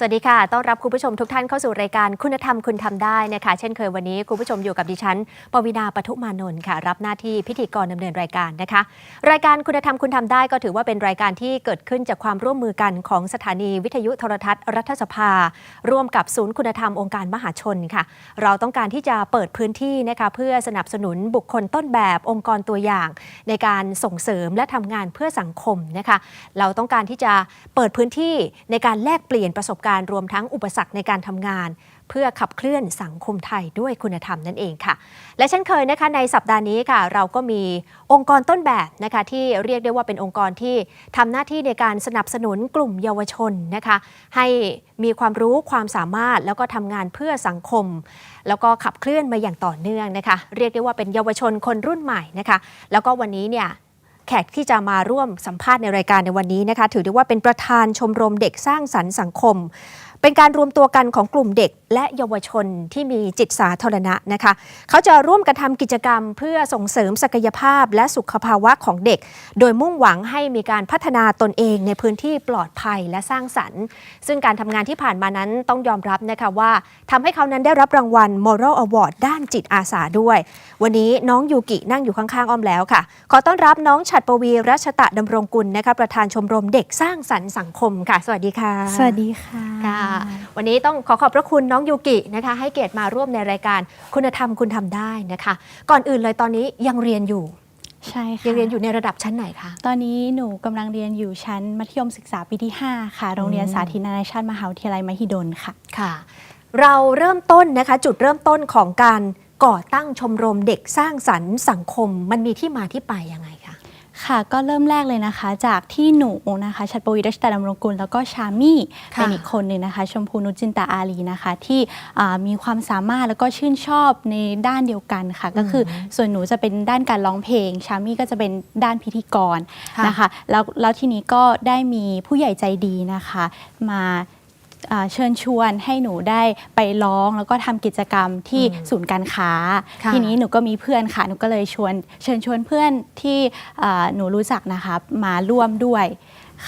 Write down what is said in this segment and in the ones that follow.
สวัสดีค่ะ ต้อนรับคุณผู้ชมทุกท่านเข้าสู่รายการคุณธรรมคุณทำได้นะคะ เช่นเคยวันนี้คุณผู้ชมอยู่กับดิฉัน ปวีนาปทุมานนท์ค่ะ รับหน้าที่พิธีกรดำเนินรายการนะคะ รายการคุณธรรมคุณทำได้ก็ถือว่าเป็นรายการที่เกิดขึ้นจากความร่วมมือกันของสถานีวิทยุโทรทัศน์ รัฐสภา ร่วมกับศูนย์คุณธรรมองค์การมหาชนค่ะ เราต้องการที่จะเปิดพื้นที่นะคะเพื่อสนับสนุนบุคคลต้นแบบองค์กรตัวอย่าง ในการส่งเสริมและทำงานเพื่อสังคมนะคะ เราต้องการที่จะเปิดพื้นที่ในการแลกเปลี่ยนประสบการณ์รวมทั้งอุปสรรคในการทำงาน เพื่อขับเคลื่อนสังคมไทยด้วยคุณธรรมนั่นเองค่ะ และเช่นเคยนะคะในสัปดาห์นี้ค่ะ เราก็มีองค์กรต้นแบบนะคะที่เรียกได้ว่าเป็นองค์กรที่ทำหน้าที่ในการสนับสนุนกลุ่มเยาวชนนะคะ ให้มีความรู้ความสามารถแล้วก็ทำงานเพื่อสังคม แล้วก็ขับเคลื่อนมาอย่างต่อเนื่องนะคะ เรียกได้ว่าเป็นเยาวชนคนรุ่นใหม่นะคะ แล้วก็วันนี้เนี่ย แขกที่จะมาร่วมสัมภาษณ์ในรายการในวันนี้นะคะ ถือได้ว่าเป็นประธานชมรมเด็กสร้างสรรค์สังคม เป็นการรวมตัวกันของกลุ่มเด็กและเยาวชนที่มีจิตสาธารณะนะคะ เขาจะร่วมกันทำกิจกรรมเพื่อส่งเสริมศักยภาพและสุขภาวะของเด็ก โดยมุ่งหวังให้มีการพัฒนาตนเองในพื้นที่ปลอดภัยและสร้างสรรค์ ซึ่งการทำงานที่ผ่านมานั้นต้องยอมรับนะคะว่าทำให้เขานั้นได้รับรางวัล Moral Award ด้านจิตอาสาด้วย วันนี้น้องยูกินั่งอยู่ข้างๆอ้อมแล้วค่ะ ขอต้อนรับน้องฉัดปวีรัชตะดำรงกุลนะคะประธานชมรมเด็กสร้างสรรค์สังคมค่ะ สวัสดีค่ะ สวัสดีค่ะค่ะ วันนี้ต้องขอขอบพระคุณน้องยูกินะคะ ให้เกียรติมาร่วมในรายการคุณธรรมคุณทำได้นะคะ ก่อนอื่นเลยตอนนี้ยังเรียนอยู่ ใช่ค่ะยังเรียนอยู่ในระดับชั้นไหนคะ ตอนนี้หนูกำลังเรียนอยู่ชั้นมัธยมศึกษาปีที่ 5 ค่ะ โรงเรียนสาธิตนานาชาติมหาวิทยาลัยมหิดลค่ะ ค่ะ เราเริ่มต้นนะคะ จุดเริ่มต้นของการก่อตั้งชมรมเด็กสร้างสรรค์สังคมมันมีที่มาที่ไปยังไง คะค่ะก็เริ่มแรกเลยนะคะ จากที่หนูนะคะชัดปวีรัชตาดำรงกุลแล้วก็ชามี่ค่ะเป็นอีกคนหนึ่งนะคะ ชมพูนุชจินตาอารีนะคะ ที่อ่ามีความสามารถแล้วก็ชื่นชอบในด้านเดียวกันค่ะ ก็คือส่วนหนูจะเป็นด้านการร้องเพลง ชามี่ก็จะเป็นด้านพิธีกรค่ะ นะคะแล้วแล้วทีนี้ก็ได้มีผู้ใหญ่ใจดีนะคะ มาอ่า เชิญชวนให้หนูได้ไปร้องแล้วก็ทำกิจกรรมที่อืมศูนย์การค้า ค่ะ ทีนี้หนูก็มีเพื่อนค่ะ หนูก็เลยชวนเชิญชวนเพื่อนที่อ่าหนูรู้จักนะคะมาร่วมด้วย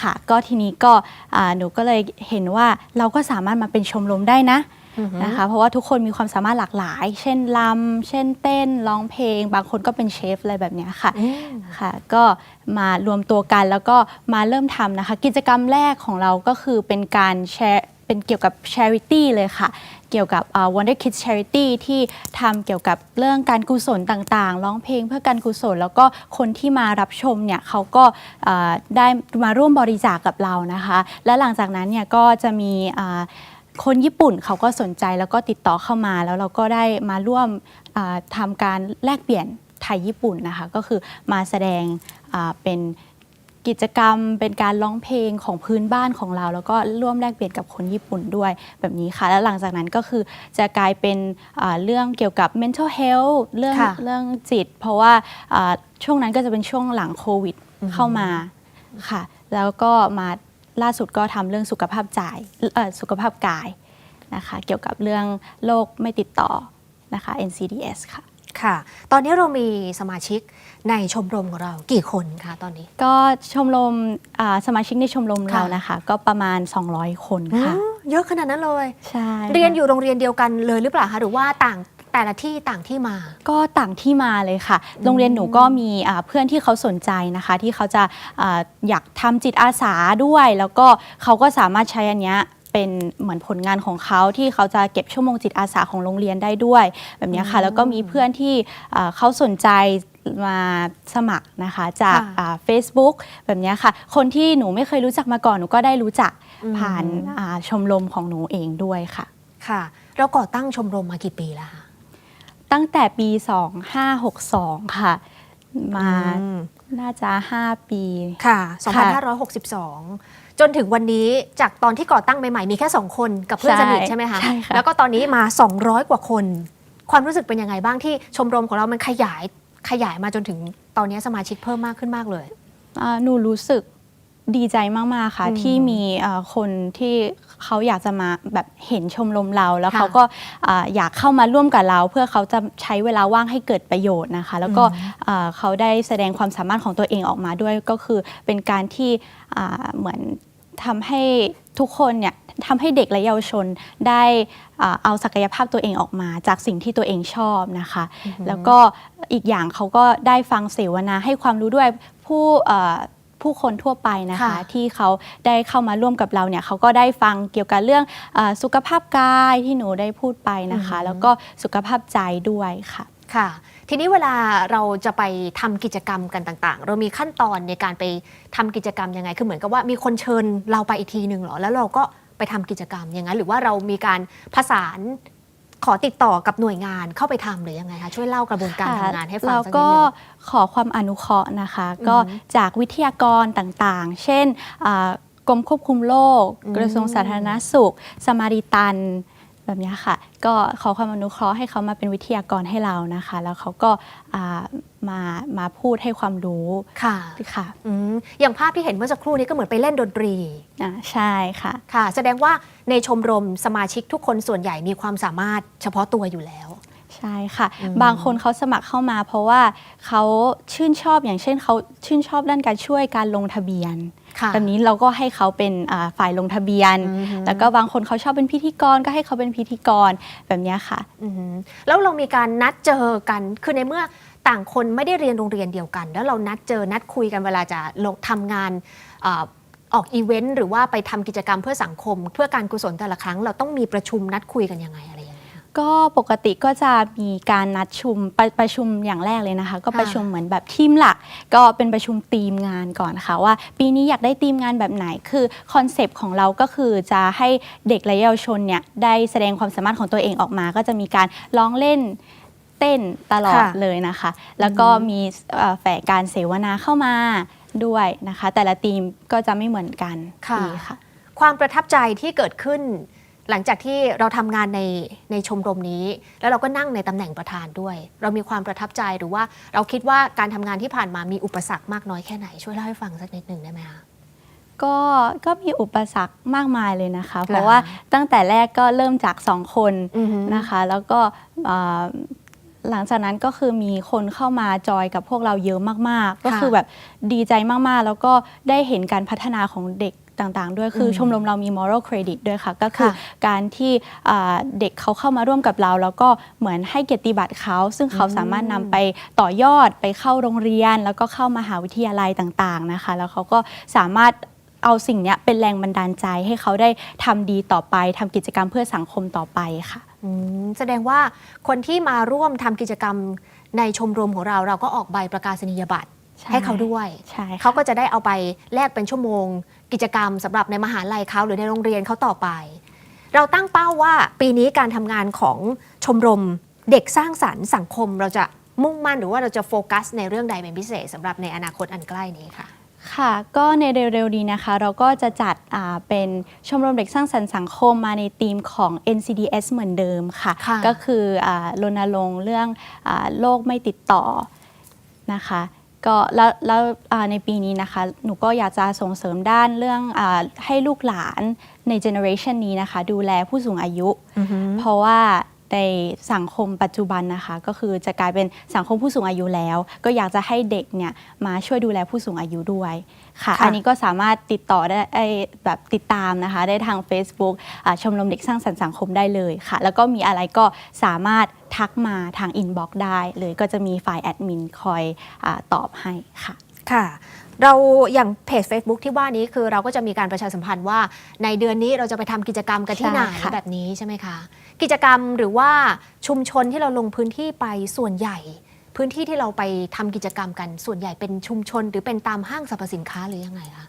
ค่ะ ก็ทีนี้ก็อ่าหนูก็เลยเห็นว่าเราก็สามารถมาเป็นชมรมได้นะอือฮึนะคะ เพราะว่าทุกคนมีความสามารถหลากหลาย เช่นลำเช่นเต้น ร้องเพลง บางคนก็เป็นเชฟอะไรแบบเนี้ยค่ะอืมค่ะ ก็มารวมตัวกันแล้วก็มาเริ่มทำนะคะ กิจกรรมแรกของเราก็คือเป็นการแชร์ เป็นเกี่ยวกับ charity เลยค่ะ เกี่ยวกับ Wonder Kids Charity ที่ทำเกี่ยวกับเรื่องการกุศลต่างๆ ร้องเพลงเพื่อการกุศล แล้วก็คนที่มารับชมเนี่ยเขาก็ได้มาร่วมบริจาคกับเรานะคะ และหลังจากนั้นเนี่ยก็จะมีคนญี่ปุ่นเขาก็สนใจแล้วก็ติดต่อเข้ามาแล้วเราก็ได้มาร่วมทำการแลกเปลี่ยนไทยญี่ปุ่นนะคะ ก็คือมาแสดงเป็น กิจกรรมเป็นการร้องเพลงของพื้นบ้านของเรา แล้วก็ร่วมแลกเปลี่ยนกับคนญี่ปุ่นด้วยแบบนี้ค่ะ แล้วหลังจากนั้นก็คือจะกลายเป็นอ่าเรื่องเกี่ยวกับ mental health เรื่องค่ะเรื่องจิต เพราะว่าอ่าช่วงนั้นก็จะเป็นช่วงหลังโควิดเข้ามาค่ะ แล้วก็มาล่าสุดก็ทำเรื่องสุขภาพใจายเอ่อสุขภาพกายนะคะ เกี่ยวกับเรื่องโรคไม่ติดต่อนะคะ NCDS ค่ะ ค่ะ ตอนนี้เรามีสมาชิกในชมรมของเรากี่คนคะตอนนี้ ก็ชมรมอ่าสมาชิกในชมรมค่ะเรานะคะ ก็ประมาณ 200 คนค่ะ อืมเยอะขนาดนั้นเลย ใช่ค่ะเรียนอยู่โรงเรียนเดียวกันเลยหรือเปล่าคะหรือว่าต่างแต่ละที่ต่างที่มา ก็ต่างที่มาเลยค่ะ โรงเรียนหนูก็มีอ่าเพื่อนที่เขาสนใจนะคะ ที่เขาจะอาอยากทำจิตอาสาด้วย แล้วก็เขาก็สามารถใช้อันเนี้ย เป็นเหมือนผลงานของเขาที่เขาจะเก็บชั่วโมงจิตอาสาของโรงเรียนได้ด้วยแบบเนี้ยค่ะ แล้วก็มีเพื่อนที่อ่าเขาสนใจมาสมัครนะคะจากค่ะอ่า Facebook แบบเนี้ยค่ะ คนที่หนูไม่เคยรู้จักมาก่อนหนูก็ได้รู้จักอืมผ่านอ่าชมรมของหนูเองด้วยค่ะค่ะ เราก่อตั้งชมรมมากี่ปีแล้วคะตั้งแต่ปี 2562 ค่ะ มาอืมน่าจะ 5 ปีค่ะค่ะ2562 จนถึงวันนี้จากตอนที่ก่อตั้งใหม่ๆ มีแค่ 2 คนกับเพื่อนสนิทใช่ใช่ไหมคะใช่ค่ะ แล้วก็ตอนนี้มา 200 กว่าคน ความรู้สึกเป็นยังไงบ้างที่ชมรมของเรามันขยายขยายมาจนถึงตอนนี้สมาชิกเพิ่มมากขึ้นมากเลย อ่าหนูรู้สึกดีใจมาก ๆ ค่ะ อืมที่มีอ่าคนที่เขาอยากจะมาแบบเห็นชมรมเรา แล้วค่ะเขาก็อ่าอยากเข้ามาร่วมกับเรา เพื่อเขาจะใช้เวลาว่างให้เกิดประโยชน์นะคะ แล้วก็อืมอ่าเขาได้แสดงความสามารถของตัวเองออกมาด้วยก็คือเป็นการที่อ่าเหมือน ทำให้ทุกคนเนี่ยทำให้เด็กและเยาวชนได้อ่าเอาศักยภาพตัวเองออกมา จากสิ่งที่ตัวเองชอบนะคะ แล้วก็อีกอย่างเขาก็ได้ฟังเสวนาให้ความรู้ด้วยผู้เอ่อผู้คนทั่วไปนะคะ ค่ะ ที่เขาได้เข้ามาร่วมกับเราเนี่ยเขาก็ได้ฟังเกี่ยวกับเรื่องเออสุขภาพกายที่หนูได้พูดไปนะคะ แล้วก็สุขภาพใจด้วยค่ะ ค่ะ ทีนี้เวลาเราจะไปทำกิจกรรมกันต่าง ๆ เรามีขั้นตอนในการไปทำกิจกรรมยังไง คือเหมือนกับว่ามีคนเชิญเราไปอีกทีหนึ่งเหรอ แล้วเราก็ไปทำกิจกรรมอย่างนั้น หรือว่าเรามีการประสานขอติดต่อกับหน่วยงานเข้าไปทำหรือยังไงคะช่วยเล่ากระบวนการทำงานให้ฟังเราสักนิดก็นึงขอความอนุเคราะห์นะคะอือฮึก็จากวิทยากรต่างๆ เช่นอ่ากรมควบคุมโรคอืมกระทรวงสาธารณสุข สมาริตัน แบบเนี้ยค่ะ ก็ขอความอนุเคราะห์ให้เขามาเป็นวิทยากรให้เรานะคะ แล้วเขาก็อ่ามามาพูดให้ความรู้ค่ะค่ะอืมอย่างภาพที่เห็นเมื่อสักครู่นี้ก็เหมือนไปเล่นดนตรีอ่าใช่ค่ะค่ะ แสดงว่าในชมรมสมาชิกทุกคนส่วนใหญ่มีความสามารถเฉพาะตัวอยู่แล้วใช่ค่ะอืมบางคนเขาสมัครเข้ามาเพราะว่าเขาชื่นชอบอย่างเช่นเขาชื่นชอบด้านการช่วยการลงทะเบียนค่ะ แบบนี้เราก็ให้เขาเป็นอ่าฝ่ายลงทะเบียนอือฮึแล้วก็บางคนเขาชอบเป็นพิธีกรก็ให้เขาเป็นพิธีกรแบบเนี้ยค่ะอือหือแล้วเรามีการนัดเจอกันคือในเมื่อต่างคนไม่ได้เรียนโรงเรียนเดียวกัน แล้วเรานัดเจอนัดคุยกันเวลาจะลงทำงานเอ่อออกอีเวนต์หรือว่าไปทำกิจกรรมเพื่อสังคม เพื่อการกุศลแต่ละครั้ง เราต้องมีประชุมนัดคุยกันยังไงอะไรยังไงคะ ก็ปกติก็จะมีการนัดชุมประประชุมอย่างแรกเลยนะคะ ก็ค่ะประชุมเหมือนแบบทีมหลัก ก็เป็นประชุมทีมงานก่อนค่ะว่า ปีนี้อยากได้ทีมงานแบบไหนคือคอนเซปต์ของเราก็คือจะให้เด็กและเยาวชนเนี่ยได้แสดงความสามารถของตัวเองออกมา ก็จะมีการร้องเล่นเต้นตลอดค่ะ เลยนะคะ แล้วก็มีเอ่อแฝงการเสวนาเข้ามาด้วยนะคะ แต่ละทีมก็จะไม่เหมือนกันค่ะ ดีค่ะ ความประทับใจที่เกิดขึ้น หลังจากที่เราทำงานในในชมรมนี้ แล้วเราก็นั่งในตำแหน่งประธานด้วย เรามีความประทับใจหรือว่าเราคิดว่าการทำงานที่ผ่านมามีอุปสรรคมากน้อยแค่ไหน ช่วยเล่าให้ฟังสักนิดหนึ่งได้ไหมคะก็ก็มีอุปสรรคมากมายเลยนะคะ เพเหรอราะว่าตั้งแต่แรกก็เริ่มจากสองคนอือฮึนะคะ แล้วก็เอ่อหลังจากนั้นก็คือมีคนเข้ามาจอยกับพวกเราเยอะมากๆ ก็คือแบบดีใจมากๆ แล้วก็ได้เห็นการพัฒนาของเด็ก ต่างๆ ด้วยคืออมชมรมเรามี moral credit ด้วยค่ะ ก็คือค่ะการที่อ่าเด็กเขาเข้ามาร่วมกับเรา แล้วก็เหมือนให้เกียรติบัตรเขา ซึ่งเขาสามารถนำไปต่อยอดไปเข้าโรงเรียน แล้วก็เข้ามหาวิทยาลัยต่างๆนะคะ แล้วเขาก็สามารถเอาสิ่งเนี้ยเป็นแรงบันดาลใจให้เขาได้ทำดีต่อไปทำกิจกรรมเพื่อสังคมต่อไปค่ะอืมแสดงว่าคนที่มาร่วมทำกิจกรรมในชมรมของเราเราก็ออกใบประกาศนียบัตรใช่ให้เขาด้วยใช่ค่ะเขาก็จะได้เอาไปแลกเป็นชั่วโมง กิจกรรมสำหรับในมหาลัยเขาหรือในโรงเรียนเขาต่อไป เราตั้งเป้าว่าปีนี้การทำงานของชมรมเด็กสร้างสรรค์สังคมเราจะมุ่งมั่นหรือว่าเราจะโฟกัส ในเรื่องใดเป็นพิเศษสำหรับในอนาคตอันใกล้นี้ค่ะค่ะก็ในเร็วๆนี้นะคะ เราก็จะจัดอ่าเป็นชมรมเด็กสร้างสรรค์สังคมมาในธีมของ NCDS เหมือนเดิมค่ะค่ะก็คืออ่ารณรงค์เรื่องอาโรคไม่ติดต่อนะคะ ก็แล้วแล้วอ่าในปีนี้นะคะหนูก็อยากจะส่งเสริมด้านเรื่องอาให้ลูกหลานในเจเนอเรชันนี้นะคะ ดูแลผู้สูงอายุ เพราะว่าในสังคมปัจจุบันนะคะ ก็คือจะกลายเป็นสังคมผู้สูงอายุแล้ว ก็อยากจะให้เด็กเนี่ยมาช่วยดูแลผู้สูงอายุด้วย ค่ะค่ะ อันนี้ก็สามารถติดต่อได้ไอ้แบบติดตามนะคะ ได้ทาง Facebook อ่าชมรมเด็กสร้างสรรค์สังคมได้เลยค่ะ แล้วก็มีอะไรก็สามารถทักมาทางอินบ็อกซ์ได้เลยก็จะมีฝ่ายแอดมินคอยอาตอบให้ค่ะค่ะเราอย่างเพจ Facebook ที่ว่านี้คือเราก็จะมีการประชาสัมพันธ์ว่า ในเดือนนี้เราจะไปทำกิจกรรมกันที่ไหนใช่ค่ะแบบนี้ใช่ไหมคะ กิจกรรมหรือว่าชุมชนที่เราลงพื้นที่ไปส่วนใหญ่ พื้นที่ที่เราไปทำกิจกรรมกัน ส่วนใหญ่เป็นชุมชน หรือเป็นตามห้างสรรพสินค้าหรือยังไงคะ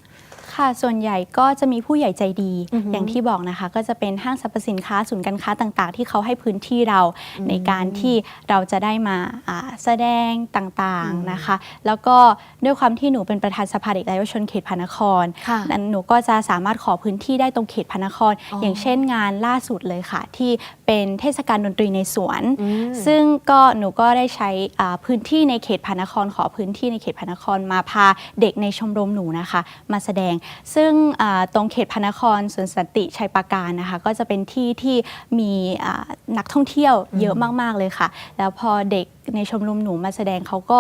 ค่ะ ส่วนใหญ่ก็จะมีผู้ใหญ่ใจดีอือฮึอย่างที่บอกนะคะ ก็จะเป็นห้างสรรพสินค้าศูนย์การค้าต่างๆ ที่เขาให้พื้นที่เราในการที่เราจะได้มาอ่าแสดงต่างอืมๆนะคะ แล้วก็ด้วยความที่หนูเป็นประธานสภาเด็กและเยาวชนเขตพระนครค่ะนั้นหนูก็จะสามารถขอพื้นที่ได้ตรงเขตพระนครอ๋อออย่างเช่นงานล่าสุดเลยค่ะ ที่ เป็นเทศกาลดนตรีในสวนอืมซึ่งก็หนูก็ได้ใช้อ่าพื้นที่ในเขตพระนครขอพื้นที่ในเขตพระนครมาพาเด็กในชมรมหนูนะคะ มาแสดง ซึ่งอ่าตรงเขตพระนครสวนสันติชัยปราการนะคะ ก็จะเป็นที่ที่มีอ่านักท่องเที่ยวเยอะมากๆเลยค่ะ แล้วพอเด็กในชมรมหนูมาแสดงเขาก็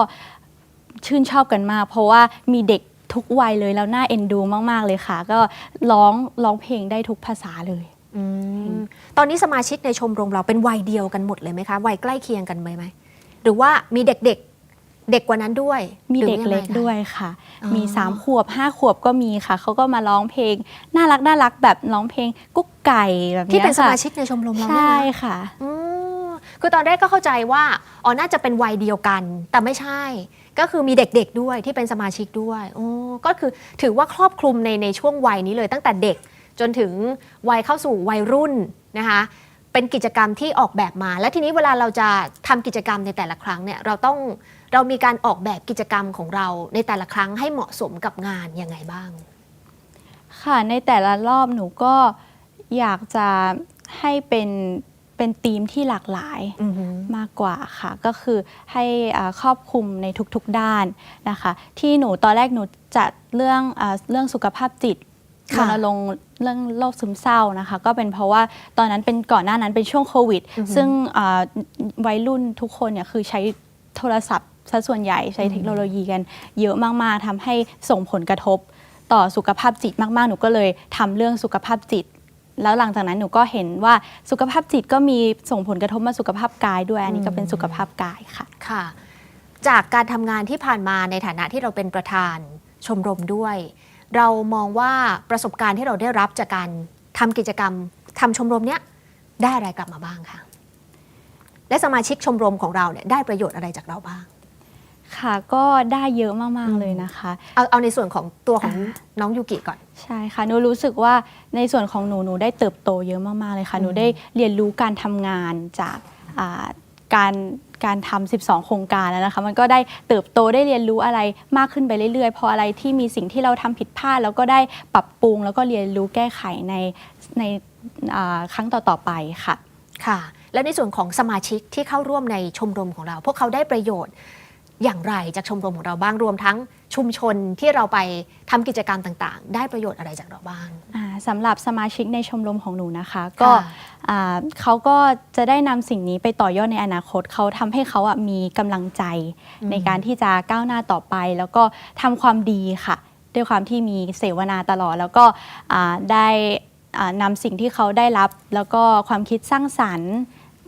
ชื่นชอบกันมาก เพราะว่ามีเด็กทุกวัยเลยแล้วน่าเอ็นดูมาก ๆ เลยค่ะ ก็ร้องร้องเพลงได้ทุกภาษาเลย อืมตอนนี้สมาชิกในชมรมเราเป็นวัยเดียวกันหมดเลยไหมคะวัยใกล้เคียงกันไหมไหมหรือว่ามีเด็กๆ เด็กกว่านั้นด้วยมีหรือเด็กยังไงเล็กคะ ด้วยค่ะ อ๋อ มีสามขวบห้าขวบก็มีค่ะ เขาก็มาร้องเพลง น่ารักน่ารักแบบร้องเพลงกุ๊กไก่แบบที่เนี้ยเป็นสค่ะมาชิกในชมรมเราเนี่ยใช่นะ ค่ะ อืมคือตอนแรกก็เข้าใจว่าอ๋อน่าจะเป็นวัยเดียวกัน แต่ไม่ใช่ ก็คือมีเด็กๆด้วยที่เป็นสมาชิกด้วยโอ้ก็คือถือว่าครอบคลุมในในช่วงวัยนี้เลยตั้งแต่เด็ก จนถึงวัยเข้าสู่วัยรุ่นนะคะเป็นกิจกรรมที่ออกแบบมา และทีนี้เวลาเราจะทำกิจกรรมในแต่ละครั้งเนี่ยเราต้องเรามีการออกแบบกิจกรรมของเราในแต่ละครั้งให้เหมาะสมกับงานยังไงบ้าง ค่ะในแต่ละรอบหนูก็อยากจะให้เป็นเป็นธีมที่หลากหลายอือหือมากกว่าค่ะ ก็คือให้อ่าครอบคลุมในทุกๆด้านนะคะ ที่หนูตอนแรกหนูจัดเรื่องอาเรื่องสุขภาพจิต รค่ะณรงค์เรื่องโรคซึมเศร้านะคะ ก็เป็นเพราะว่าตอนนั้นเป็นก่อนหน้านั้นเป็นช่วงโควิดอือหือซึ่งอ่าวัยรุ่นทุกคนเนี่ยคือใช้โทรศัพท์ซะส่วนใหญ่ใช้เทคโนโลยีกันเยอะมากๆทำให้ส่งผลกระทบต่อสุขภาพจิตมากๆ หนูก็เลยทำเรื่องสุขภาพจิต แล้วหลังจากนั้นหนูก็เห็นว่าสุขภาพจิตก็มีส่งผลกระทบมาสุขภาพกายด้วย อันนี้ก็เป็นสุขภาพกายค่ะ ค่ะ จากการทำงานที่ผ่านมาในฐานะที่เราเป็นประธานชมรมด้วย เรามองว่าประสบการณ์ที่เราได้รับจากการทำกิจกรรมทำชมรมเนี้ยได้อะไรกลับมาบ้างคะและสมาชิกชมรมของเราเนี่ยได้ประโยชน์อะไรจากเราบ้าง ค่ะก็ได้เยอะมาก ๆ เลยนะคะ เอาเอาในส่วนของตัวของอ่าน้องยูกิก่อน ใช่ค่ะหนูรู้สึกว่าในส่วนของหนูหนูได้เติบโตเยอะมาก ๆ เลยค่ะ หนูได้เรียนรู้การทำงานจากอ่า การการทำ 12 โครงการแล้วนะคะ มันก็ได้เติบโตได้เรียนรู้อะไรมากขึ้นไปเรื่อยๆ พออะไรที่มีสิ่งที่เราทำผิดพลาดแล้วก็ได้ปรับปรุง แล้วก็เรียนรู้แก้ไขในในครั้งต่อๆไปค่ะ ค่ะ และในส่วนของสมาชิกที่เข้าร่วมในชมรมของเรา พวกเขาได้ประโยชน์อย่างไรจากชมรมของเราบ้างรวมทั้ง ชุมชนที่เราไปทำกิจกรรมต่างๆ ได้ประโยชน์อะไรจากเราบ้างอ่าสำหรับสมาชิกในชมรมของหนูนะคะ ก็ค่ะอ่าเขาก็จะได้นำสิ่งนี้ไปต่อยอดในอนาคตเขาทำให้เขาอะมีกำลังใจอืมในการที่จะก้าวหน้าต่อไป แล้วก็ทำความดีค่ะ ด้วยความที่มีเสวนาตลอด แล้วก็อ่าได้อ่านำสิ่งที่เขาได้รับ แล้วก็ความคิดสร้างสรรค์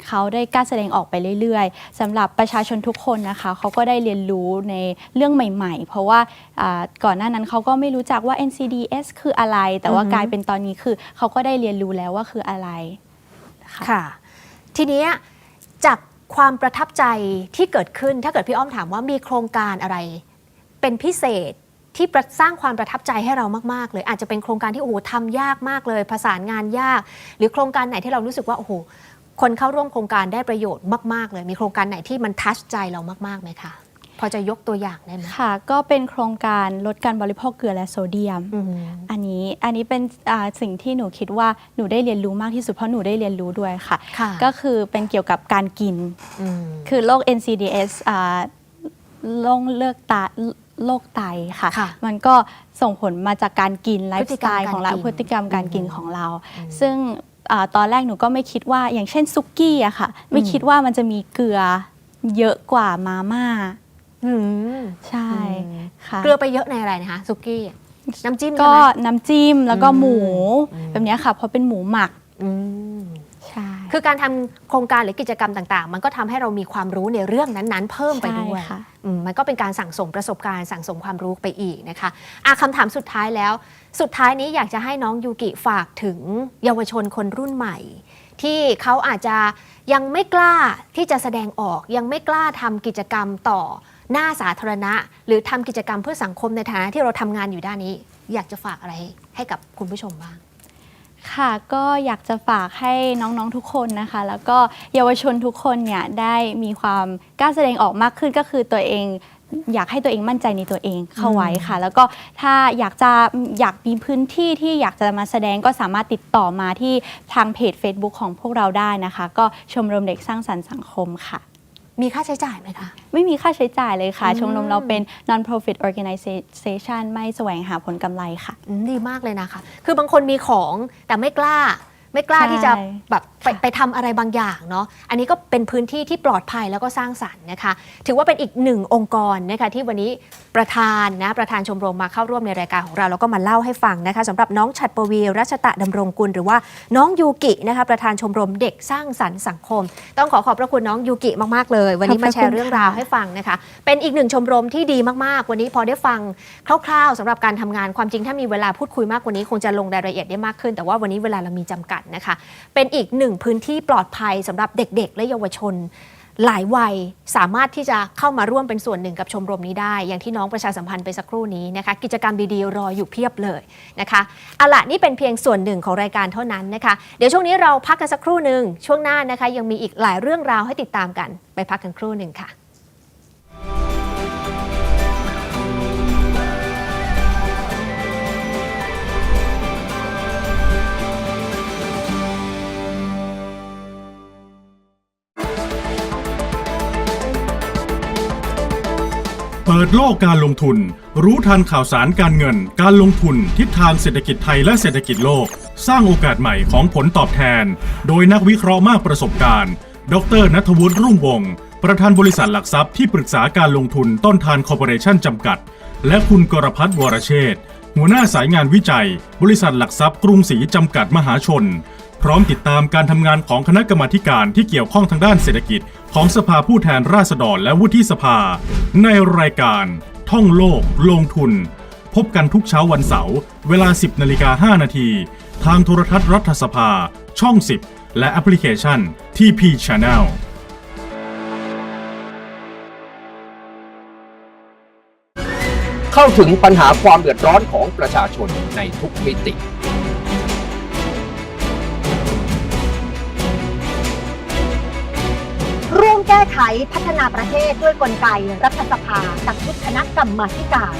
เขาได้กล้าแสดงออกไปเรื่อยๆสำหรับประชาชนทุกคนนะคะเขาก็ได้เรียนรู้ในเรื่องใหม่ ๆ เพราะว่าอ่าก่อนหน้านั้นเขาก็ไม่รู้จักว่า NCDS คืออะไร แต่ว่าอือฮึ กลายเป็นตอนนี้คือเขาก็ได้เรียนรู้แล้วว่าคืออะไรค่ะค่ะ ทีเนี้ยจากความประทับใจที่เกิดขึ้น ถ้าเกิดพี่อ้อมถามว่ามีโครงการอะไร เป็นพิเศษที่ประสร้างความประทับใจให้เรามาก ๆ เลย อาจจะเป็นโครงการที่โอ้โหทำยากมากเลย ประสานงานยาก หรือโครงการไหนที่เรารู้สึกว่าโอ้โห คนเข้าร่วมโครงการได้ประโยชน์มาก ๆ เลย มีโครงการไหนที่มันทัชใจเรามากๆไหมคะ พอจะยกตัวอย่างได้ไหมค่ะ ก็เป็นโครงการลดการบริโภคเกลือและโซเดียมอืมอันนี้อันนี้เป็นอ่าสิ่งที่หนูคิดว่าหนูได้เรียนรู้มากที่สุดเพราะหนูได้เรียนรู้ด้วยค่ะ ค่ะก็คือเป็นเกี่ยวกับการกินอืมคือโรค NCDS อ่าโรคเลือกตาโรคไตค่ะ ค่ะมันก็ส่งผลมาจากการกินไลพฤฟ์ติสกรไตรมล์ของเราการกินพฤติกรรมการอืมกินของเราอืมซึ่งอา ตอนแรกหนูก็ไม่คิดว่าอย่างเช่นซุกี้อะค่ะ ไม่อืมคิดว่ามันจะมีเกลือเยอะกว่ามาม่าอืมใช่อืมค่ะเกลือไปเยอะในอะไรนะคะซุกี้น้ำจิ้มก็ใช่ไหมน้ำจิ้มแล้วก็อืมหมูอืมแบบเนี้ยค่ะเพราะเป็นหมูหมักอืมใช่ คือการทำโครงการหรือกิจกรรมต่างๆ มันก็ทำให้เรามีความรู้ในเรื่องนั้นๆ เพิ่มไปด้วยใช่ค่ะอืมมันก็เป็นการสั่งสมประสบการณ์สั่งสมความรู้ไปอีกนะคะอะคำถามสุดท้ายแล้ว สุดท้ายนี้อยากจะให้น้องยูกิฝากถึงเยาวชนคนรุ่นใหม่ ที่เขาอาจจะยังไม่กล้าที่จะแสดงออก ยังไม่กล้าทำกิจกรรมต่อหน้าสาธารณะ หรือทำกิจกรรมเพื่อสังคมในฐานะที่เราทำงานอยู่ด้านนี้ อยากจะฝากอะไรให้กับคุณผู้ชมบ้าง ค่ะก็อยากจะฝากให้น้องๆทุกคนนะคะ แล้วก็เยาวชนทุกคนเนี่ยได้มีความกล้าแสดงออกมากขึ้นก็คือตัวเอง อยากให้ตัวเองมั่นใจในตัวเองเข้าไว้ค่ะ แล้วก็ถ้าอยากจะอยากมีพื้นที่ที่อยากจะมาแสดงก็สามารถติดต่อมาที่ทางเพจ Facebook ของพวกเราได้นะคะ ก็ชมรมเด็กสร้างสรรค์สังคมค่ะ มีค่าใช้จ่ายไหมคะ ไม่มีค่าใช้จ่ายเลยค่ะอืมชมรมเราเป็น non-profit organization ไม่แสวงหาผลกำไรค่ะอืมดีมากเลยนะคะ คือบางคนมีของแต่ไม่กล้า ไม่กล้าใช่ที่จะแบบไปค่ะไปทำอะไรบางอย่างเนาะอันนี้ก็เป็นพื้นที่ที่ปลอดภัยแล้วก็สร้างสรรค์นะคะ ถือว่าเป็นอีกหนึ่งองค์กรนะคะที่วันนี้ประธานนะประธานชมรมมาเข้าร่วมในรายการของเราแล้วก็มาเล่าให้ฟังนะคะสำหรับน้องฉัดปวีรัชตะดำรงกุล หรือว่าน้องยูกินะคะประธานชมรมเด็กสร้างสรรค์สังคม ต้องขอขอบพระคุณน้องยูกิมากๆเลย วันนี้มาแชร์เรื่องราวให้ฟังนะคะ เป็นอีกหนึ่งชมรมที่ดีมากๆ วันนี้พอได้ฟังคร่าว ๆสำหรับการทำงานความจริงถ้ามีเวลาพูดคุยมากกว่านี้คงจะลงรายละเอียดได้มากขึ้น แต่ว่าวันนี้เวลาเรามีจำกัดนะคะ เป็นอีกหนึ่งพื้นที่ปลอดภัยสำหรับเด็ก ๆ และเยาวชน หลายวัยสามารถที่จะเข้ามาร่วมเป็นส่วนหนึ่งกับชมรมนี้ได้ อย่างที่น้องประชาสัมพันธ์ไปสักครู่นี้นะคะ กิจกรรมดีๆ รออยู่เพียบเลยนะคะเอาละนี่เป็นเพียงส่วนหนึ่งของรายการเท่านั้นนะคะ เดี๋ยวช่วงนี้เราพักกันสักครู่หนึ่งช่วงหน้านะคะ ยังมีอีกหลายเรื่องราวให้ติดตามกันไปพักกันครู่หนึ่งค่ะ เปิดโลกการลงทุน รู้ทันข่าวสารการเงิน การลงทุน ทิศทางเศรษฐกิจไทยและเศรษฐกิจโลก สร้างโอกาสใหม่ของผลตอบแทน โดยนักวิเคราะห์มากประสบการณ์ ดรนัทวุฒิรุ่งวงศ์ประธานบริษัทหลักทรัพย์ที่ปรึกษาการลงทุนต้นทานคอร์ปอเรชั่นจำกัด และคุณกรพัฒน์วรเชษหัวหน้าสายงานวิจัย บริษัทหลักทรัพย์กรุงศรีจำกัดมหาชน พร้อมติดตามการทำงานของคณะกรรมาการที่เกี่ยวข้องทางด้านเศรษฐกิจ ของสภาผู้แทนราษฎรและวุฒิสภา ในรายการท่องโลก ลงทุน พบกันทุกเช้าวันเสาร์เวลา 10นาฬิกา5นาทีทางโทรทัศน์รัฐสภา ช่อง 10 และแอปพลิเคชัน TP Channel เข้าถึงปัญหาความเดือดร้อนของประชาชนในทุกมิติ ไขพัฒนาประเทศด้วยกลไกรัฐสภากับชุดคณะกรรมาธิการ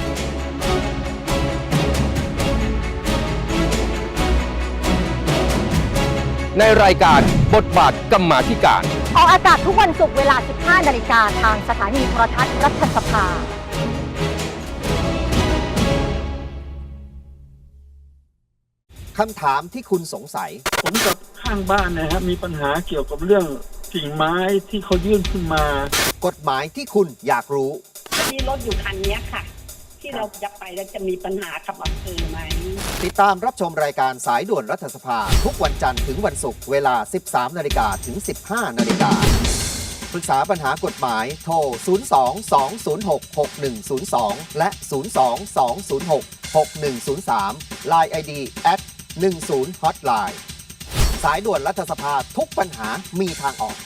ในรายการบทบาทกรรมาธิการ ออกอากาศทุกวันศุกร์เวลา 15 นาฬิกาทางสถานีโทรทัศน์รัฐสภาคำถามที่คุณสงสัย ผมกับข้างบ้านนะฮะมีปัญหาเกี่ยวกับเรื่อง กิ่งไม้ที่เขายื่นขึ้นมา กฎหมายที่คุณอยากรู้ มีรถอยู่คันเนี้ยค่ะ ที่เราจะไปแล้วจะมีปัญหากับอำเภอไหม ติดตามรับชมรายการสายด่วนรัฐสภา ทุกวันจันทร์ถึงวันศุกร์เวลา 13 นาฬิกาถึง 15 นาฬิกาปรึกษาปัญหากฎหมายโทร 02-206-6102 และ 02-206-6103 Line ID at 10 Hotline สายด่วนรัฐสภาทุกปัญหามีทางออก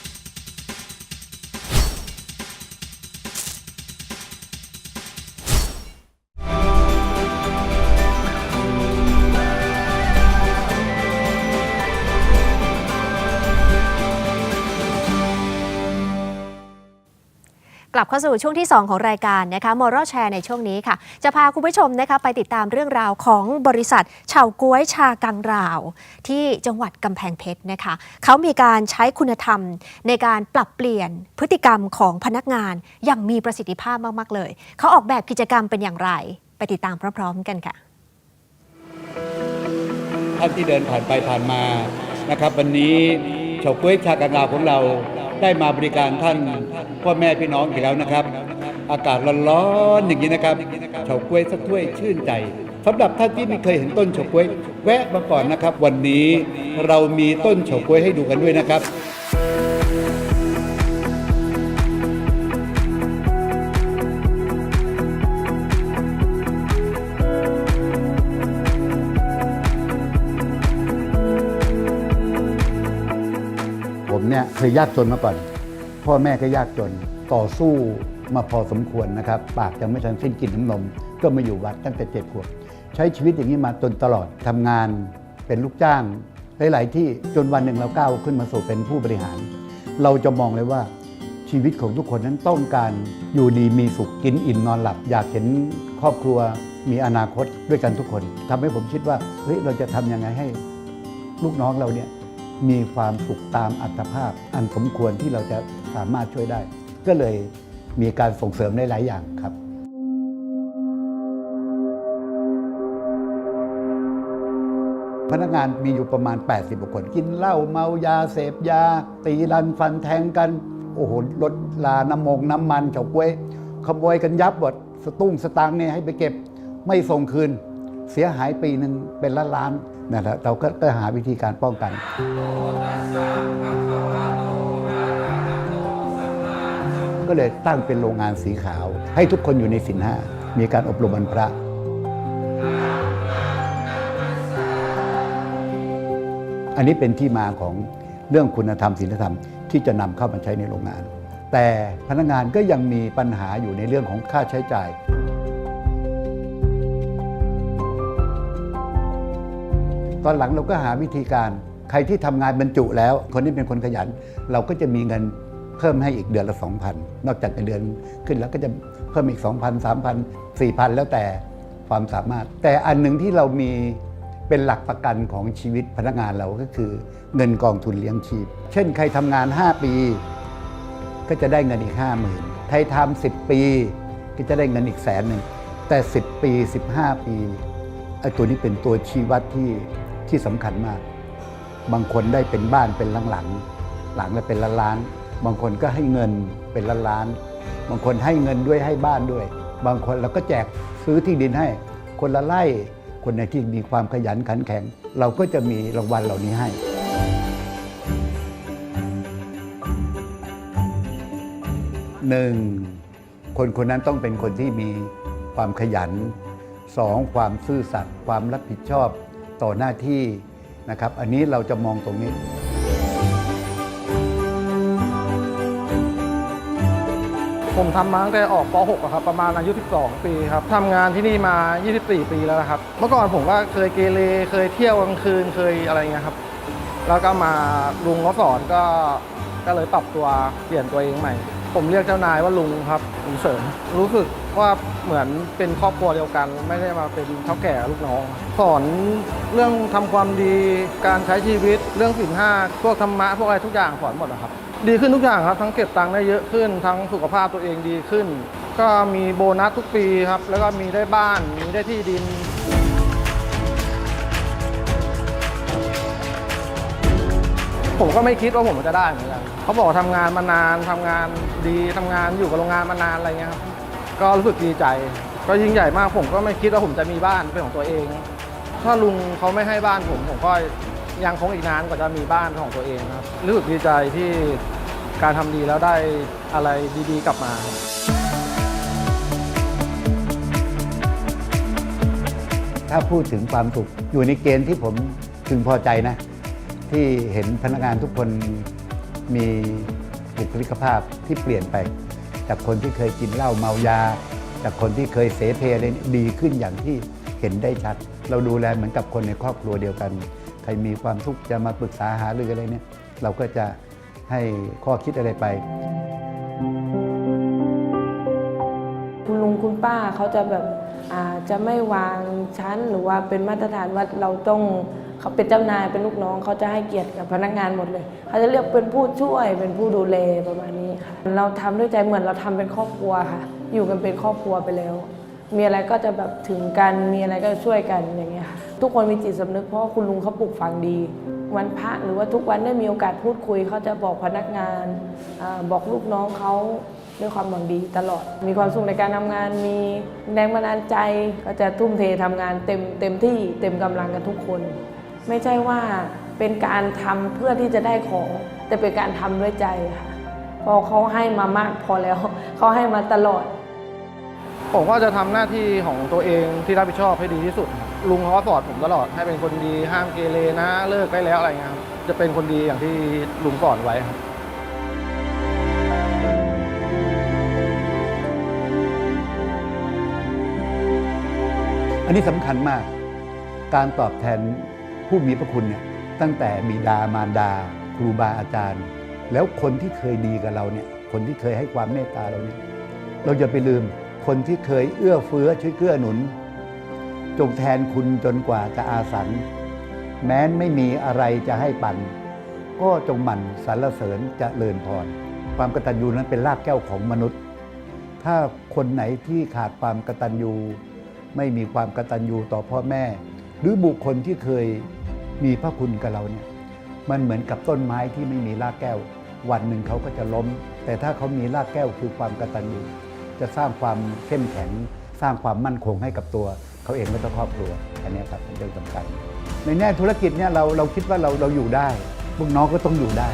ลับเข้าสู่ช่วงที่ 2 ของรายการนะคะมอร์แชร์ในช่วงนี้ค่ะ จะพาคุณผู้ชมนะคะไปติดตามเรื่องราวของบริษัทเฉาก้วยชากังราว ที่จังหวัดกำแพงเพชรนะคะเขามีการใช้คุณธรรมในการปรับเปลี่ยนพฤติกรรมของพนักงานอย่างมีประสิทธิภาพมากๆเลย เขาออกแบบกิจกรรมเป็นอย่างไร ไปติดตามพร้อม ๆ กันค่ะท่านที่เดินผ่านไปผ่านมานะครับ วันนี้เฉาก๊วยชากังลาวของเรา ได้มาบริการท่านพ่อแม่พี่น้องอีกแล้วนะครับ อากาศร้อนๆอย่างนี้นะครับเฉาก้วยสักถ้วยชื่นใจสำหรับท่านที่ไม่เคยเห็นต้นเฉาก้วย แวะมาก่อนนะครับ วันนี้เรามีต้นเฉาก้วยให้ดูกันด้วยนะครับ เคยยากจนมาก่อน พ่อแม่ก็ยากจนต่อสู้มาพอสมควรนะครับ ปากยังไม่ทันสิ้นกินน้ำนม ก็มาอยู่วัดตั้งแต่เจ็ดขวบใช้ชีวิตอย่างนี้มาจนตลอดทำงานเป็นลูกจ้าง หลาย ๆ ที่จนวันหนึ่งเราก้าวขึ้นมาสู่เป็นผู้บริหาร เราจะมองเลยว่าชีวิตของทุกคนนั้นต้องการอยู่ดีมีสุขกินอิ่มนอนหลับ อยากเห็นครอบครัวมีอนาคตด้วยกันทุกคนทำให้ผมคิดว่าเฮ้ยเราจะทำยังไงให้ ลูกน้องเราเนี่ย มีความสุขตามอัตภาพ อันสมควรที่เราจะสามารถช่วยได้ ก็เลยมีการส่งเสริมได้หลายอย่างครับพนักงานมีอยู่ประมาณ 80กว่าคน กินเหล้าเมายาเสพยา ตีรันฟันแทงกัน โอ้โหรถลาน้ำมงน้ำมันเฉาก้วยขโมยกันยับหมดสตุ้งสตางค์เนี่ยให้ไปเก็บ ไม่ส่งคืน เสียหายปีหนึ่งเป็นล้านล้าน นะฮะเราก็ก็หาวิธีการป้องกัน ก็เลยตั้งเป็นโรงงานสีขาว ให้ทุกคนอยู่ในสินห้ามีการอบรมบรรพระอันนี้เป็นที่มาของเรื่องคุณธรรมศีลธรรมที่จะนำเข้ามาใช้ในโรงงาน แต่พนักงานก็ยังมีปัญหาอยู่ในเรื่องของค่าใช้จ่าย ตอนหลังเราก็หาวิธีการ ใครที่ทำงานบรรจุแล้ว คนที่เป็นคนขยัน เราก็จะมีเงินเพิ่มให้อีกเดือนละ 2,000 นอกจากจะเดือนขึ้นแล้วก็จะเพิ่มอีก 2,000 3,000 4,000 แล้วแต่ความสามารถ แต่อันหนึ่งที่เรามีเป็นหลักประกันของชีวิตพนักงานเราก็คือเงินกองทุนเลี้ยงชีพ เช่นใครทำงาน 5 ปี ก็จะได้เงินอีก 5 0,000 ใครทำ10 ปี ก็จะได้เงินอีกแสนหนึ่งแต่ 10 ปี 15 ปีไอ้ตัวนี้เป็นตัวชี้วัดที่ ที่สำคัญมาก บางคนได้เป็นบ้านเป็นหลังๆ หลังละเป็นล้านล้าน บางคนก็ให้เงินเป็นล้านล้าน บางคนให้เงินด้วยให้บ้านด้วย บางคนเราก็แจกซื้อที่ดินให้ คนละไร่คนไหนที่มีความขยันขันแข็ง เราก็จะมีรางวัลเหล่านี้ให้หนึ่งคนคนนั้นต้องเป็นคนที่มีความขยันสองความซื่อสัตย์ความรับผิดชอบ ต่อหน้าที่นะครับ อันนี้เราจะมองตรงนี้ ผมทำมาตั้งแต่ออกป .6 อะครับประมาณอายุ 12 ปีครับทำงานที่นี่มา 24 ปีแล้วนะครับ เมื่อก่อนผมก็เคยเกเรเคยเที่ยวกลางคืนเคยอะไรเงี้ยครับ แล้วก็มาลุงเขาสอนก็ก็เลยปรับตัวเปลี่ยนตัวเองใหม่ ผมเรียกเจ้านายว่าลุงครับลุงเสริมรู้สึก ว่าเหมือนเป็นครอบครัวเดียวกัน ไม่ได้มาเป็นเท่าแก่ลูกน้องสอนเรื่องทำความดีการใช้ชีวิตเรื่องสิ่งห้าพวกธรรมะพวกอะไรทุกอย่างสอนหมดนะครับ ดีขึ้นทุกอย่างครับ ทั้งเก็บตังค์ได้เยอะขึ้น ทั้งสุขภาพตัวเองดีขึ้น ก็มีโบนัสทุกปีครับ แล้วก็มีได้บ้านมีได้ที่ดินผมก็ไม่คิดว่าผมจะได้เหมือนกัน เขาบอกทำงานมานานทำงานดีทำงานอยู่กับโรงงานมานานอะไรเงี้ยครับ ก็รู้สึกดีใจ ก็ยิ่งใหญ่มากผมก็ไม่คิดว่าผมจะมีบ้านเป็นของตัวเอง ถ้าลุงเขาไม่ให้บ้านผมผมก็ยังคงอีกนานกว่าจะมีบ้านของตัวเองครับรู้สึกดีใจที่การทำดีแล้วได้อะไรดีๆ กลับมาถ้าพูดถึงความสุขอยู่ในเกณฑ์ที่ผมพึงพอใจนะ ที่เห็นพนักงานทุกคนมีบุคลิกภาพที่เปลี่ยนไป จากคนที่เคยกินเหล้าเมายา จากคนที่เคยเสเพอะไรนี่ดีขึ้นอย่างที่เห็นได้ชัด เราดูแลเหมือนกับคนในครอบครัวเดียวกัน ใครมีความทุกข์จะมาปรึกษาหารืออะไรเนี่ย เราก็จะให้ข้อคิดอะไรไป คุณลุงคุณป้าเขาจะแบบอ่าจะไม่วางชั้นหรือว่าเป็นมาตรฐานว่าเราต้อง เขาเป็นเจ้านายเป็นลูกน้องเขาจะให้เกียรติกับพนักงานหมดเลย เขาจะเรียกเป็นผู้ช่วยเป็นผู้ดูแลประมาณนี้ค่ะ เราทำด้วยใจเหมือนเราทำเป็นครอบครัวค่ะ อยู่กันเป็นครอบครัวไปแล้ว มีอะไรก็จะแบบถึงกันมีอะไรก็ช่วยกันอย่างเงี้ยค่ะทุกคนมีจิตสำนึกเพราะคุณลุงเขาปลูกฝังดี วันพระหรือว่าทุกวันได้มีโอกาสพูดคุยเขาจะบอกพนักงานอบอกลูกน้องเขาด้วยความหวังดีตลอด มีความสุขในการทำงาน มีแรงบันดาลใจ ก็จะทุ่มเททำงานเต็มเต็มที่เต็มกำลังกันทุกคน ไม่ใช่ว่าเป็นการทำเพื่อที่จะได้ของ แต่เป็นการทำด้วยใจค่ะเพอเขาให้มามากพอแล้วเขาให้มาตลอด ผมก็จะทำหน้าที่ของตัวเองที่รับผิดชอบให้ดีที่สุดครับลุงเขาก็สอนผมตลอดให้เป็นคนดีห้ามเกเรนะเลิกได้แล้วอะไรเงี้ยครับจะเป็นคนดีอย่างที่ลุงสอนไว้ครับอันนี้สำคัญมาก การตอบแทน ผู้มีพระคุณเนี่ยตั้งแต่บิดามารดา ครูบาอาจารย์ แล้วคนที่เคยดีกับเราเนี่ยคนที่เคยให้ความเมตตาเราเนี่ยเราอย่าไปลืมคนที่เคยเอื้อเฟื้อช่วยเกื้อหนุน จงแทนคุณจนกว่าจะอาสัน แม้นไม่มีอะไรจะให้ปัน ก็จงหมั่นสรรเสริญจะเลิญพร ความกตัญญูนั้นเป็นรากแก้วของมนุษย์ ถ้าคนไหนที่ขาดความกตัญญู ไม่มีความกตัญญูต่อพ่อแม่ หรือบุคคลที่เคย มีพระคุณกับเราเนี่ยมันเหมือนกับต้นไม้ที่ไม่มีรากแก้ว วันหนึ่งเขาก็จะล้ม แต่ถ้าเขามีรากแก้วคือความกตัญญูจะสร้างความเข้มแข็ง สร้างความมั่นคงให้กับตัว เขาเองและครอบครัวอันนี้ครับเป็นเรื่องสำคัญในแง่ธุรกิจเนี่ยเราเราคิดว่าเราเราอยู่ได้พวกน้องก็ต้องอยู่ได้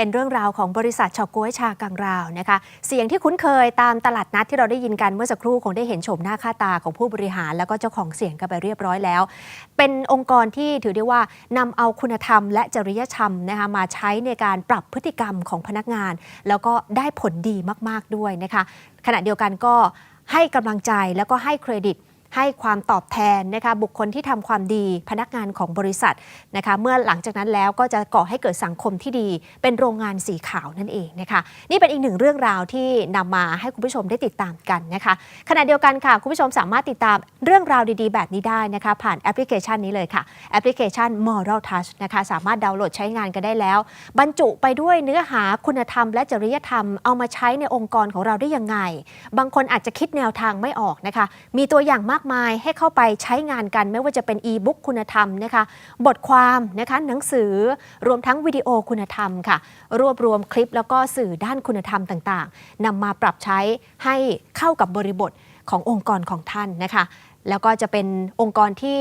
เป็นเรื่องราวของบริษัทชอก๊วยชากังราวนะคะ เสียงที่คุ้นเคยตามตลาดนัดที่เราได้ยินกันเมื่อสักครู่คงได้เห็นโฉมหน้าค่าตาของผู้บริหาร แล้วก็เจ้าของเสียงกันไปเรียบร้อยแล้ว เป็นองค์กรที่ถือได้ว่านำเอาคุณธรรมและจริยธรรมนะคะมาใช้ในการปรับพฤติกรรมของพนักงาน แล้วก็ได้ผลดีมาก ๆด้วยนะคะ ขณะเดียวกันก็ให้กำลังใจแล้วก็ให้เครดิต ให้ความตอบแทนนะคะบุคคลที่ทำความดีพนักงานของบริษัทนะคะเมื่อหลังจากนั้นแล้วก็จะก่อให้เกิดสังคมที่ดี เป็นโรงงานสีขาวนั่นเองนะคะนี่เป็นอีกหนึ่งเรื่องราวที่นำมาให้คุณผู้ชมได้ติดตามกันนะคะขณะเดียวกันค่ะ คุณผู้ชมสามารถติดตามเรื่องราวดีๆ แบบนี้ได้นะคะผ่านแอปพลิเคชันนี้เลยค่ะ แอปพลิเคชัน Moral Touch นะคะสามารถดาวน์โหลดใช้งานกันได้แล้ว บรรจุไปด้วยเนื้อหาคุณธรรม และจริยธรรมเอามาใช้ในองค์กรของเราได้ยังไง บางคนอาจจะคิดแนวทางไม่ออกนะคะมีตัวอย่างมากมายให้เข้าไปใช้งานกัน ไม่ว่าจะเป็นอีบุ๊กคุณธรรมนะคะบทความนะคะหนังสือรวมทั้งวิดีโอคุณธรรมค่ะ รวบรวมคลิปแล้วก็สื่อด้านคุณธรรมต่างๆนำมาปรับใช้ให้เข้ากับบริบทขององค์กรของท่านนะคะ แล้วก็จะเป็นองค์กรที่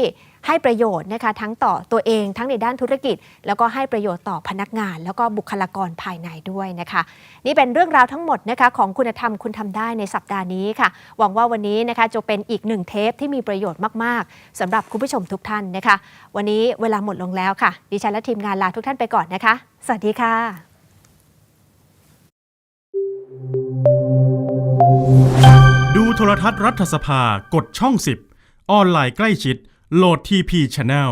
ให้ประโยชน์นะคะทั้งต่อตัวเองทั้งในด้านธุรกิจ แล้วก็ให้ประโยชน์ต่อพนักงาน แล้วก็บุคลากรภายในด้วยนะคะ นี่เป็นเรื่องราวทั้งหมดนะคะของคุณธรรมคุณทำได้ในสัปดาห์นี้ค่ะ หวังว่าวันนี้นะคะจะเป็นอีกหนึ่งเทปที่มีประโยชน์มากๆสำหรับคุณผู้ชมทุกท่านนะคะ วันนี้เวลาหมดลงแล้วค่ะ ดิฉันและทีมงานลาทุกท่านไปก่อนนะคะ สวัสดีค่ะ ดูโทรทัศน์รัฐสภากดช่อง 10 ออนไลน์ใกล้ชิดโหลดทีพีช n แนล